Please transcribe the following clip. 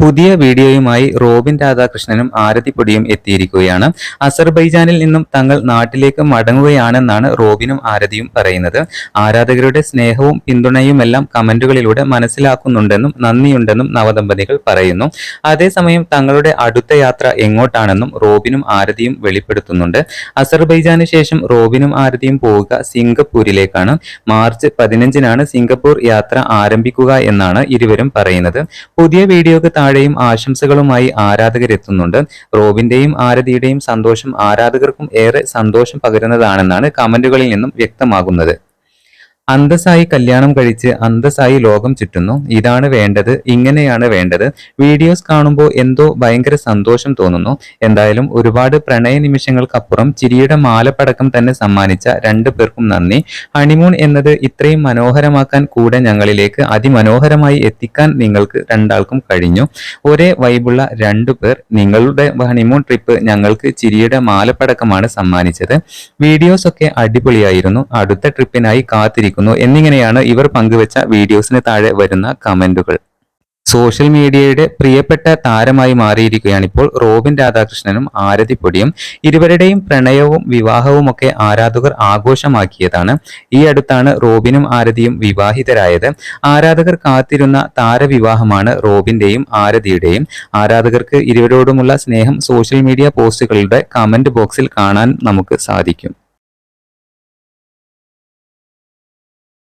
പുതിയ വീഡിയോയുമായി റോബിൻ രാധാകൃഷ്ണനും ആരതിപ്പൊടിയും എത്തിയിരിക്കുകയാണ്. അസർബൈജാനിൽ നിന്നും തങ്ങൾ നാട്ടിലേക്ക് മടങ്ങുകയാണെന്നാണ് റോബിനും ആരതിയും പറയുന്നത്. ആരാധകരുടെ സ്നേഹവും പിന്തുണയുമെല്ലാം കമന്റുകളിലൂടെ മനസ്സിലാക്കുന്നുണ്ടെന്നും നന്ദിയുണ്ടെന്നും നവദമ്പതികൾ പറയുന്നു. അതേസമയം തങ്ങളുടെ അടുത്ത യാത്ര എങ്ങോട്ടാണെന്നും റോബിനും ആരതിയും വെളിപ്പെടുത്തുന്നുണ്ട്. അസർബൈജാന് ശേഷം റോബിനും ആരതിയും പോവുക സിംഗപ്പൂരിലേക്കാണ്. മാർച്ച് പതിനഞ്ചിനാണ് സിംഗപ്പൂർ യാത്ര ആരംഭിക്കുക എന്നാണ് ഇരുവരും പറയുന്നത്. പുതിയ വീഡിയോക്ക് താഴെയും ആശംസകളുമായി ആരാധകരെത്തുന്നുണ്ട്. റോബിന്റെയും ആരതിയുടെയും സന്തോഷം ആരാധകർക്കും ഏറെ സന്തോഷം പകരുന്നതാണെന്നാണ് കമന്റുകളിൽ നിന്നും വ്യക്തമാകുന്നത്. അന്തസ്സായി കല്യാണം കഴിച്ച് അന്തസ്സായി ലോകം ചുറ്റുന്നു. ഇതാണ് വേണ്ടത് ഇങ്ങനെയാണ് വേണ്ടത്. വീഡിയോസ് കാണുമ്പോൾ എന്തോ ഭയങ്കര സന്തോഷം തോന്നുന്നു. എന്തായാലും ഒരുപാട് പ്രണയ നിമിഷങ്ങൾക്കപ്പുറം ചിരിയുടെ മാലപ്പടക്കം തന്നെ സമ്മാനിച്ച രണ്ടു പേർക്കും നന്ദി. ഹണിമൂൺ എന്നത് ഇത്രയും മനോഹരമാക്കാൻ കൂടെ ഞങ്ങളിലേക്ക് അതിമനോഹരമായി എത്തിക്കാൻ നിങ്ങൾക്ക് രണ്ടാൾക്കും കഴിഞ്ഞു. ഒരേ വൈബുള്ള രണ്ടു പേർ നിങ്ങളുടെ ഹണിമൂൺ ട്രിപ്പ് ഞങ്ങൾക്ക് ചിരിയുടെ മാലപ്പടക്കമാണ് സമ്മാനിച്ചത്. വീഡിയോസ് ഒക്കെ അടിപൊളിയായിരുന്നു. അടുത്ത ട്രിപ്പിനായി കാത്തിരിക്കുന്നു. എന്നിങ്ങനെയാണ് ഇവർ പങ്കുവച്ച വീഡിയോസിന് താഴെ വരുന്ന കമന്റുകൾ. സോഷ്യൽ മീഡിയയുടെ പ്രിയപ്പെട്ട താരമായി മാറിയിരിക്കുകയാണ് ഇപ്പോൾ റോബിൻ രാധാകൃഷ്ണനും ആരതിപ്പൊടിയും ഇരുവരുടെയും പ്രണയവും വിവാഹവും ഒക്കെ ആരാധകർ ആഘോഷമാക്കിയതാണ്. ഈ അടുത്താണ് റോബിനും ആരതിയും വിവാഹിതരായത്. ആരാധകർ കാത്തിരുന്ന താരവിവാഹമാണ് റോബിന്റെയും ആരതിയുടെയും. ആരാധകർക്ക് ഇരുവരോടുമുള്ള സ്നേഹം സോഷ്യൽ മീഡിയ പോസ്റ്റുകളുടെ കമന്റ് ബോക്സിൽ കാണാൻ നമുക്ക് സാധിക്കും.